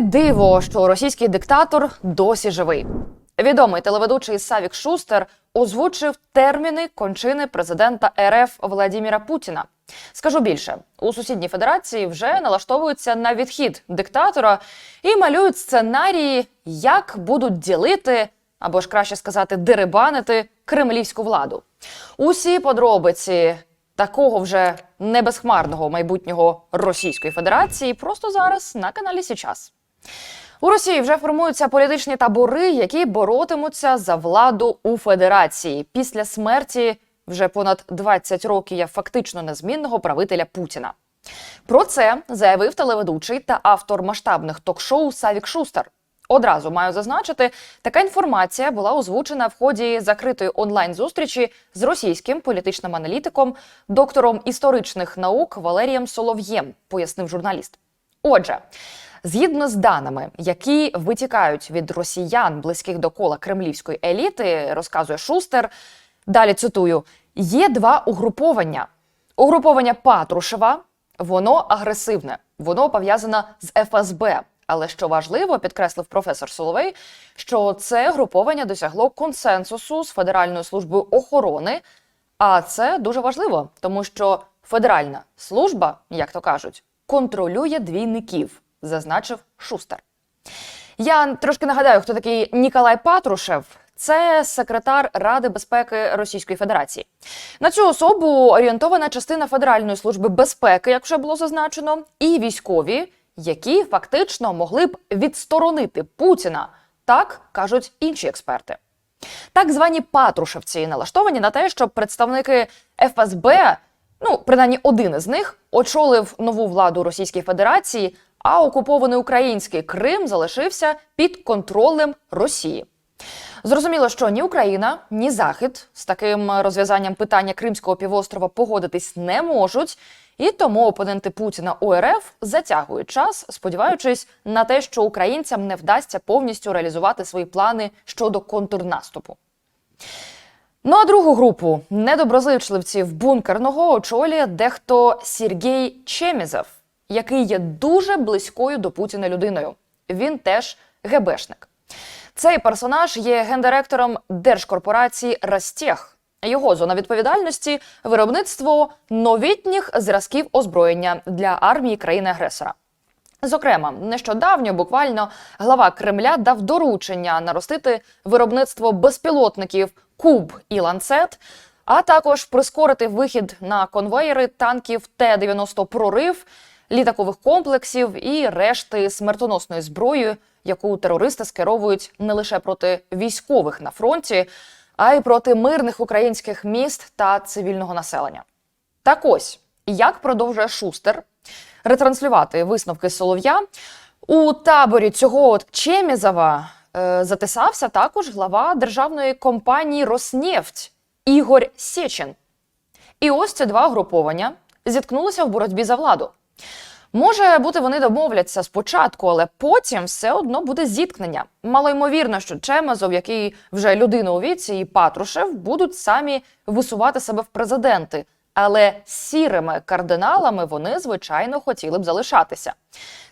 Диво, що російський диктатор досі живий. Відомий телеведучий Савік Шустер озвучив терміни кончини президента РФ Владіміра Путіна. Скажу більше, у сусідній федерації вже налаштовуються на відхід диктатора і малюють сценарії, як будуть ділити або ж краще сказати, дерибанити кремлівську владу. Усі подробиці такого вже небезхмарного майбутнього Російської Федерації просто зараз на каналі Січас. У Росії вже формуються політичні табори, які боротимуться за владу у федерації після смерті вже понад 20 років я фактично незмінного правителя Путіна. Про це заявив телеведучий та автор масштабних ток-шоу Савік Шустер. Одразу маю зазначити, така інформація була озвучена в ході закритої онлайн-зустрічі з російським політичним аналітиком, доктором історичних наук Валерієм Солов'єм, пояснив журналіст. Отже, згідно з даними, які витікають від росіян, близьких до кола кремлівської еліти, розказує Шустер. Далі цитую: є два угруповання. Угруповання Патрушева, воно агресивне, воно пов'язане з ФСБ. Але що важливо, підкреслив професор Соловей, що це груповання досягло консенсусу з Федеральною службою охорони. А це дуже важливо, тому що федеральна служба, як то кажуть, контролює двійників, зазначив Шустер. Я трошки нагадаю, хто такий Ніколай Патрушев. Це секретар Ради безпеки Російської Федерації. На цю особу орієнтована частина Федеральної служби безпеки, як вже було зазначено, і військові, які фактично могли б відсторонити Путіна, так кажуть інші експерти. Так звані патрушевці налаштовані на те, щоб представники ФСБ, ну принаймні один із них, очолив нову владу Російської Федерації, а окупований український Крим залишився під контролем Росії. Зрозуміло, що ні Україна, ні Захід з таким розв'язанням питання Кримського півострова погодитись не можуть, і тому опоненти Путіна у затягують час, сподіваючись на те, що українцям не вдасться повністю реалізувати свої плани щодо контрнаступу. Ну а другу групу недоброзичливців бункерного очолює дехто Сергій Чемізов, який є дуже близькою до Путіна людиною. Він теж ГБшник. Цей персонаж є гендиректором держкорпорації Ростех. Його зона відповідальності виробництво новітніх зразків озброєння для армії країни-агресора. Зокрема, нещодавньо буквально глава Кремля дав доручення наростити виробництво безпілотників Куб і ланцет, а також прискорити вихід на конвеєри танків Т-90 прорив, літакових комплексів і решти смертоносної зброї, яку терористи скеровують не лише проти військових на фронті, а й проти мирних українських міст та цивільного населення. Так ось як продовжує Шустер ретранслювати висновки Солов'я у таборі цього от Чемізова затисався також глава державної компанії Роснефть Ігор Сєчин. І ось ці два угруповання зіткнулися в боротьбі за владу. Може бути, вони домовляться спочатку, але потім все одно буде зіткнення. Малоймовірно, що Чемезов, який вже людина у віці, і Патрушев будуть самі висувати себе в президенти. Але сірими кардиналами вони, звичайно, хотіли б залишатися.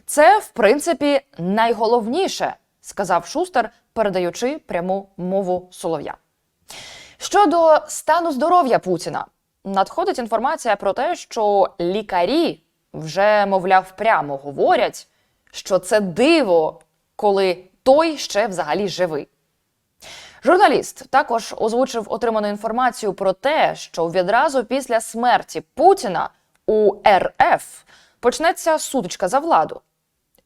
Це, в принципі, найголовніше, сказав Шустер, передаючи пряму мову Солов'я. Щодо стану здоров'я Путіна, надходить інформація про те, що лікарі вже, мовляв, прямо говорять, що це диво, коли той ще взагалі живий. Журналіст також озвучив отриману інформацію про те, що відразу після смерті Путіна у РФ почнеться сутичка за владу.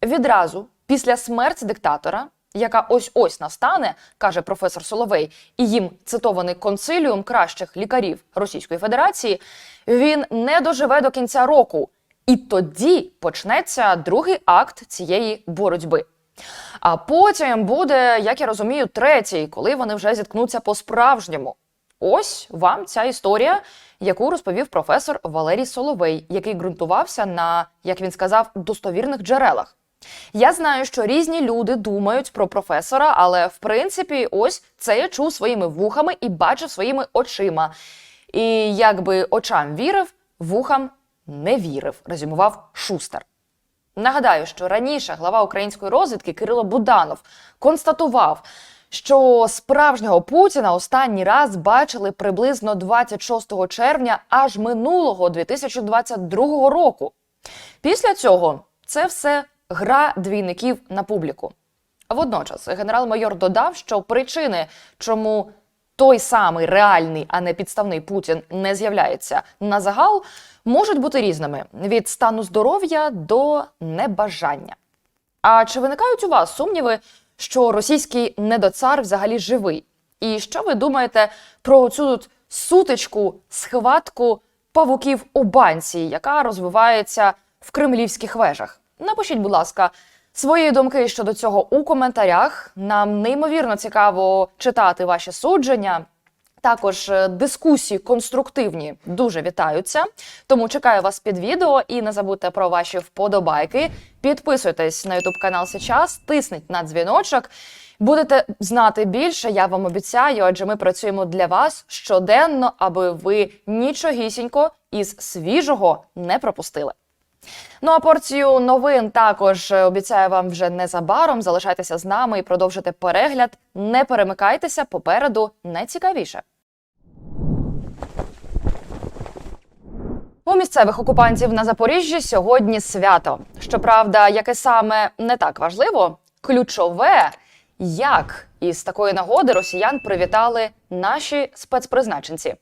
Відразу після смерті диктатора, яка ось ось настане, каже професор Соловей, і їм цитований консиліум кращих лікарів Російської Федерації, він не доживе до кінця року. І тоді почнеться другий акт цієї боротьби. А потім буде, як я розумію, третій, коли вони вже зіткнуться по-справжньому. Ось вам ця історія, яку розповів професор Валерій Соловей, який ґрунтувався на, як він сказав, достовірних джерелах. Я знаю, що різні люди думають про професора, але в принципі, ось це я чув своїми вухами і бачив своїми очима. І якби очам вірив, вухам не вірив, резюмував Шустер. Нагадаю, що раніше глава української розвідки Кирило Буданов констатував, що справжнього Путіна останній раз бачили приблизно 26 червня аж минулого 2022 року. Після цього це все гра двійників на публіку. Водночас генерал-майор додав, що причини, чому той самий реальний, а не підставний Путін не з'являється на загал, можуть бути різними від стану здоров'я до небажання. А чи виникають у вас сумніви, що російський недоцар взагалі живий? І що ви думаєте про цю тут сутичку, схватку павуків у банці, яка розвивається в кремлівських вежах? Напишіть, будь ласка, свої думки щодо цього у коментарях. Нам неймовірно цікаво читати ваші судження. Також е, дискусії конструктивні дуже вітаються. Тому чекаю вас під відео і не забудьте про ваші вподобайки. Підписуйтесь на YouTube канал сейчас, тисніть на дзвіночок. Будете знати більше, я вам обіцяю, адже ми працюємо для вас щоденно, аби ви нічогісінько із свіжого не пропустили. Ну а порцію новин також е, обіцяю вам вже незабаром. Залишайтеся з нами і продовжуйте перегляд. Не перемикайтеся попереду найцікавіше. У місцевих окупантів на Запоріжжі сьогодні свято. Щоправда, яке саме не так важливо, ключове, як із такої нагоди росіян привітали наші спецпризначенці.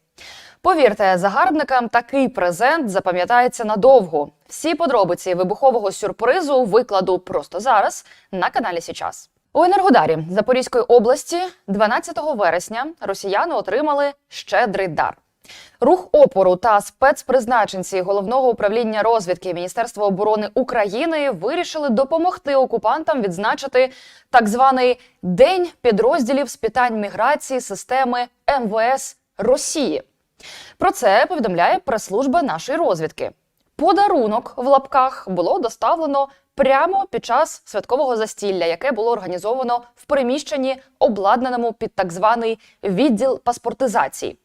Повірте, загарбникам такий презент запам'ятається надовго. Всі подробиці вибухового сюрпризу викладу просто зараз на каналі Січас. У Енергодарі Запорізької області 12 вересня росіяни отримали щедрий дар. Рух опору та спецпризначенці головного управління розвідки Міністерства оборони України вирішили допомогти окупантам відзначити так званий день підрозділів з питань міграції системи МВС Росії. Про це повідомляє прес-служба нашої розвідки. Подарунок в лапках було доставлено прямо під час святкового застілля, яке було організовано в приміщенні, обладнаному під так званий відділ паспортизації.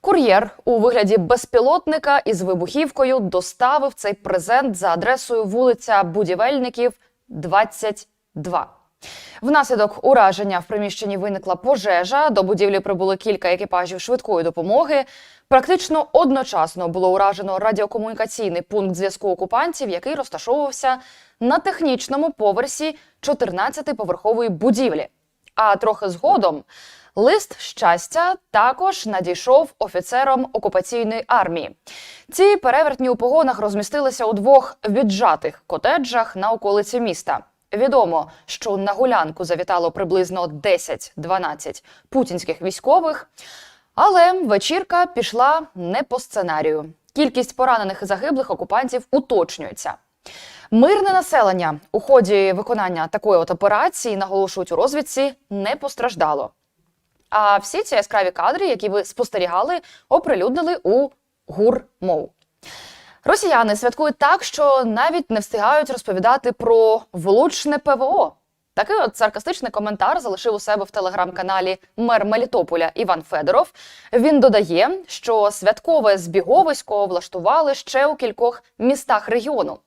Кур'єр у вигляді безпілотника із вибухівкою доставив цей презент за адресою вулиця Будівельників, 22. Внаслідок ураження в приміщенні виникла пожежа. До будівлі прибули кілька екіпажів швидкої допомоги. Практично одночасно було уражено радіокомунікаційний пункт зв'язку окупантів, який розташовувався на технічному поверсі 14-поверхової будівлі. А трохи згодом лист щастя також надійшов офіцерам окупаційної армії. Ці перевертні у погонах розмістилися у двох віджатих котеджах на околиці міста. Відомо, що на гулянку завітало приблизно 10-12 путінських військових, але вечірка пішла не по сценарію. Кількість поранених і загиблих окупантів уточнюється. Мирне населення у ході виконання такої от операції, наголошують у розвідці, не постраждало. А всі ці яскраві кадри, які ви спостерігали, оприлюднили у ГУР-МОВ. Росіяни святкують так, що навіть не встигають розповідати про влучне ПВО. Такий от саркастичний коментар залишив у себе в телеграм-каналі мер Мелітополя Іван Федоров. Він додає, що святкове збіговисько влаштували ще у кількох містах регіону.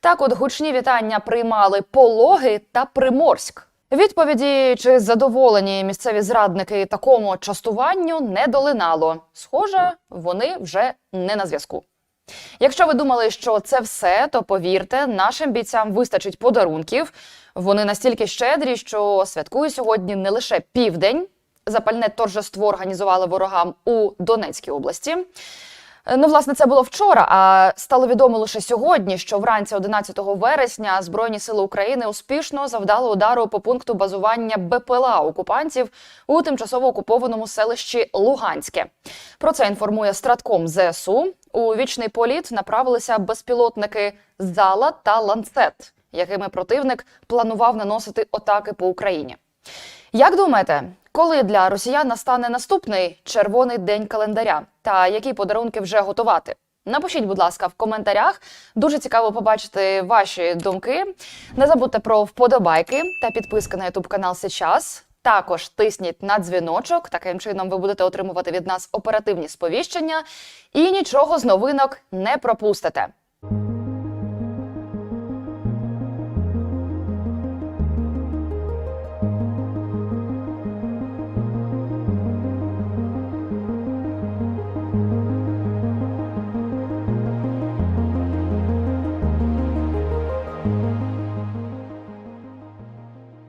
Так, от гучні вітання приймали Пологи та Приморськ. Відповіді чи задоволені місцеві зрадники такому частуванню не долинало. Схоже, вони вже не на зв'язку. Якщо ви думали, що це все, то повірте, нашим бійцям вистачить подарунків. Вони настільки щедрі, що святкують сьогодні не лише південь. Запальне торжество організували ворогам у Донецькій області. Ну, власне, це було вчора. А стало відомо лише сьогодні, що вранці 11 вересня Збройні сили України успішно завдали удару по пункту базування БПЛА окупантів у тимчасово окупованому селищі Луганське. Про це інформує Стратком ЗСУ. У вічний політ направилися безпілотники Зала та Ланцет, якими противник планував наносити атаки по Україні. Як думаєте, коли для росіян настане наступний червоний день календаря та які подарунки вже готувати? Напишіть, будь ласка, в коментарях. Дуже цікаво побачити ваші думки. Не забудьте про вподобайки та підписки на YouTube канал Сейчас. Також тисніть на дзвіночок. Таким чином ви будете отримувати від нас оперативні сповіщення і нічого з новинок не пропустите.